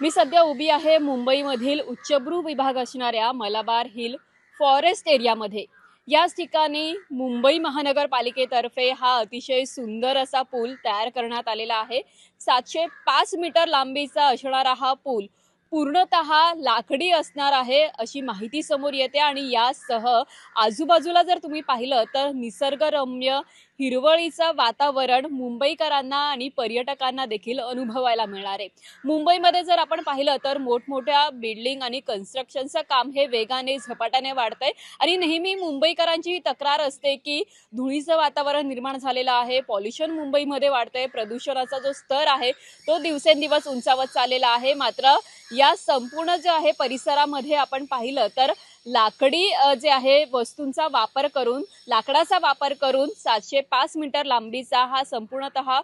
मी सध्या उभी आहे मुंबईमधील उच्चभ्रू विभाग असणाऱ्या मलाबार हिल फॉरेस्ट एरियामध्ये. याच ठिकाणी मुंबई महानगरपालिकेतर्फे हा अतिशय सुंदर असा पूल तयार करण्यात आलेला आहे. सातशे पाच मीटर लांबीचा असणारा हा पूल पूर्णतः लाकडी असणार आहे अशी माहिती समोर येते आणि यासह आजूबाजूला जर तुम्ही पाहिलं तर निसर्गरम्य हिरवळीचं वातावरण मुंबईकरांना आणि पर्यटकांना देखील अनुभवायला मिळणार आहे. मुंबईमध्ये जर आपण पाहिलं तर मोठमोठ्या बिल्डिंग आणि कन्स्ट्रक्शनचं काम हे वेगाने झपाट्याने वाढतंय आणि नेहमी मुंबईकरांची तक्रार असते की धुळीचं वातावरण निर्माण झालेलं आहे पॉल्युशन मुंबईमध्ये वाढतंय प्रदूषणाचा जो स्तर आहे तो दिवसेंदिवस उंचावत चाललेला आहे. मात्र या संपूर्ण जे आहे परिसरामध्ये आपण पाहिलं तर लाकडी जे आहे वस्तूंचा वापर करून लाकडाचा वापर करून सातशे पाच मीटर लांबीचा हा संपूर्णतः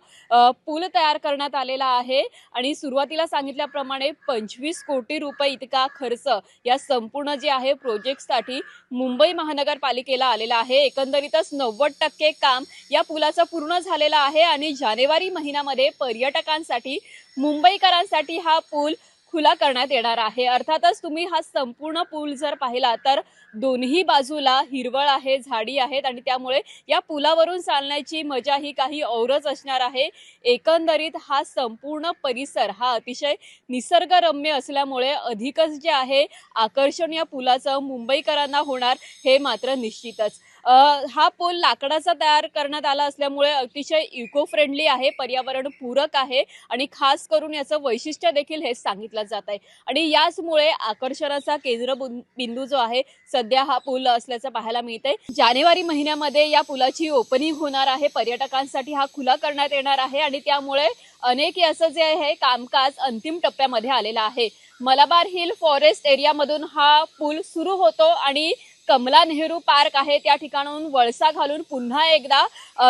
पूल तयार करण्यात आलेला आहे. आणि सुरुवातीला सांगितल्याप्रमाणे पंचवीस कोटी रुपये इतका खर्च या संपूर्ण जे आहे प्रोजेक्टसाठी मुंबई महानगरपालिकेला आलेला आहे. एकंदरीतच नव्वद टक्के काम या पुलाचं पूर्ण झालेलं आहे. आणि जानेवारी महिन्यामध्ये पर्यटकांसाठी मुंबईकरांसाठी हा पूल खुला करण्यात येणार आहे. अर्थातच तुम्ही हा संपूर्ण पूल जर पाहिला तर दोन्ही बाजूला हिरवळ आहे झाडी आहेत आणि त्यामुळे या पुलावरून चालण्याची मजा ही काही औरच असणार आहे. एकंदरीत हा संपूर्ण परिसर हा अतिशय निसर्गरम्य असल्यामुळे अधिकच जे आहे आकर्षण या पुलाचं मुंबईकरांना होणार हे मात्र निश्चितच. हा पूल लाकडाचा तयार करण्यात आला असल्यामुळे अतिशय इको फ्रेंडली आहे पर्यावरण पूरक आहे आणि खास करून याचं वैशिष्ट्य देखील हेच सांगितलं जात आहे. आणि याचमुळे आकर्षणाचा केंद्र बिंदू जो आहे सध्या हा पूल असल्याचं पाहायला मिळतंय. जानेवारी महिन्यामध्ये या पुलाची ओपनिंग होणार आहे. पर्यटकांसाठी हा खुला करण्यात येणार आहे आणि त्यामुळे अनेक याचं जे आहे कामकाज अंतिम टप्प्यामध्ये आलेलं आहे. मलाबार हिल फॉरेस्ट एरियामधून हा पूल सुरू होतो आणि कमला नेहरू पार्क आहे. त्या ठिकाणाहून वळसा घालून पुन्हा एकदा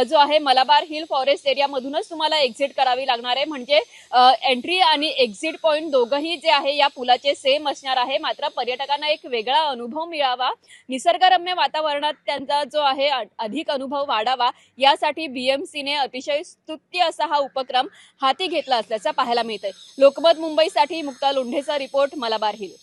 जो आहे मलाबार हिल फॉरेस्ट एरियामधूनच तुम्हाला एक्झिट करावी लागणार आहे. म्हणजे एंट्री आणि एक्झिट पॉईंट दोघंही जे आहे या पुलाचे सेम असणार आहे. मात्र पर्यटकांना एक वेगळा अनुभव मिळावा. निसर्गरम्य वातावरणात त्यांचा जो आहे अधिक अनुभव वाढावा यासाठी बीएमसीने अतिशय स्तुत्य असा हा उपक्रम हाती घेतला असल्याचं पाहायला मिळतंय. लोकमत मुंबईसाठी मुक्ता लोंढेचा रिपोर्ट मलाबार हिल.